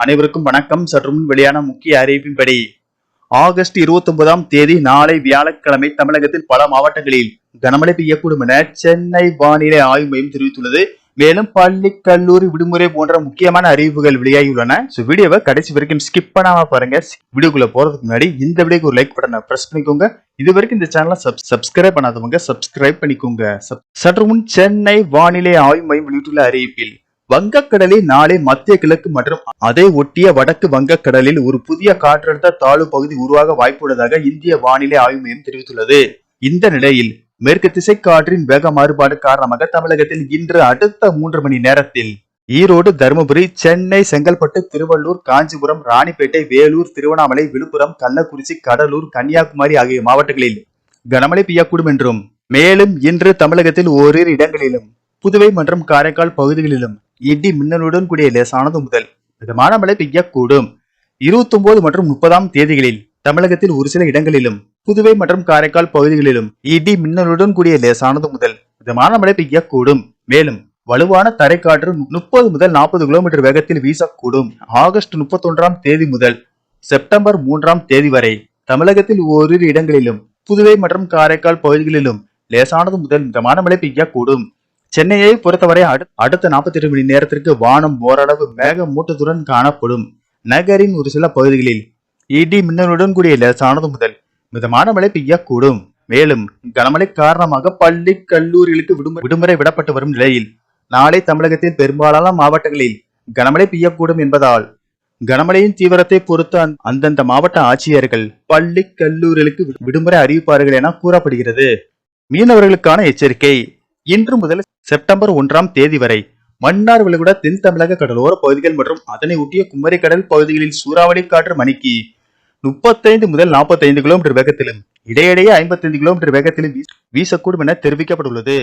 அனைவருக்கும் வணக்கம். சற்று முன் வெளியான முக்கிய அறிவிப்பின்படி ஆகஸ்ட் இருபத்தி ஒன்பதாம் தேதி நாளை வியாழக்கிழமை தமிழகத்தில் பல மாவட்டங்களில் கனமழை பெய்யக்கூடும் என சென்னை வானிலை ஆய்வு மையம் தெரிவித்துள்ளது. மேலும் பள்ளி கல்லூரி விடுமுறை போன்ற முக்கியமான அறிவிப்புகள் வெளியாகியுள்ளன. ஸோ வீடியோவை கடைசி வரைக்கும் ஸ்கிப் பண்ணாம பாருங்க. வீடியோக்குள்ள போறதுக்கு முன்னாடி இந்த வீடியோக்கு ஒரு லைக் பட்டனை பிரஸ் பண்ணிக்கோங்க. இது வரைக்கும் இந்த சேனலை சப் சப்ஸ்கிரைப் பண்ணாதவங்க சப்ஸ்கிரைப் பண்ணிக்கோங்க. சற்று முன் சென்னை வானிலை ஆய்வு மையம் வெளியிட்டுள்ள அறிவிப்பில் வங்கக்கடலில் நாளை மத்திய கிழக்கு மற்றும் அதை ஒட்டிய வடக்கு வங்கக்கடலில் ஒரு புதிய காற்றழுத்த தாழ்வு பகுதி உருவாக வாய்ப்புள்ளதாக இந்திய வானிலை ஆய்வு மையம் தெரிவித்துள்ளது. இந்த நிலையில் மேற்கு திசை காற்றின் வேக மாறுபாடு காரணமாக தமிழகத்தில் இன்று அடுத்த மூன்று மணி நேரத்தில் ஈரோடு தருமபுரி சென்னை செங்கல்பட்டு திருவள்ளூர் காஞ்சிபுரம் ராணிப்பேட்டை வேலூர் திருவண்ணாமலை விழுப்புரம் கள்ளக்குறிச்சி கடலூர் கன்னியாகுமரி ஆகிய மாவட்டங்களில் கனமழை பெய்யக்கூடும் என்றும் மேலும் இன்று தமிழகத்தில் ஓரிரு இடங்களிலும் புதுவை மற்றும் காரைக்கால் பகுதிகளிலும் இடி மின்னலுடன் கூடிய லேசானது முதல். மிதமான மழை பெய்யக்கூடும். இருபத்தி ஒன்பது மற்றும் முப்பதாம் தேதிகளில் தமிழகத்தில் ஒரு சில இடங்களிலும் புதுவை மற்றும் காரைக்கால் பகுதிகளிலும் இடி மின்னலுடன் கூடிய லேசானது முதல். மிதமான மழை பெய்யக்கூடும். மேலும் வலுவான தரைக்காற்று முப்பது முதல் நாற்பது கிலோமீட்டர் வேகத்தில் வீசக்கூடும். ஆகஸ்ட் முப்பத்தொன்றாம் தேதி முதல் செப்டம்பர் மூன்றாம் தேதி வரை தமிழகத்தில் ஓரிரு இடங்களிலும் புதுவை மற்றும் காரைக்கால் பகுதிகளிலும் லேசானது முதல் மிதமான மழை பெய்யக்கூடும். சென்னையை பொறுத்தவரை அடு- அடுத்த 48 மணி நேரத்திற்கு வானம் ஓரளவு மேக மூட்டத்துடன் காணப்படும். நகரின் ஒரு சில பகுதிகளில் இடி மின்னலுடன் கூடிய லேசானது முதல் மிதமான மழை பெய்யக்கூடும். மேலும் கனமழை காரணமாக பள்ளி கல்லூரிகளுக்கு விடுமுறை விடப்பட்டு வரும் நிலையில் நாளை தமிழகத்தில் பெரும்பாலான மாவட்டங்களில் கனமழை பெய்யக்கூடும் என்பதால் கனமழையின் தீவிரத்தை பொறுத்து அந்தந்த மாவட்ட ஆட்சியர்கள் பள்ளி கல்லூரிகளுக்கு விடுமுறை அறிவிப்பார்கள் என கூறப்படுகிறது. மீனவர்களுக்கான எச்சரிக்கை இன்று முதல் செப்டம்பர் ஒன்றாம் தேதி வரை மன்னார் விளைகுடா தென் தமிழக கடலோர பகுதிகள் மற்றும் அதனை ஒட்டிய குமரி கடல் பகுதிகளில் சூறாவளி காற்று மணிக்கு முப்பத்தைந்து முதல் 45 கிலோமீட்டர் வேகத்திலும் இடையிடையே 55 கிலோமீட்டர் வேகத்திலும் வீசக்கூடும் என தெரிவிக்கப்பட்டுள்ளது.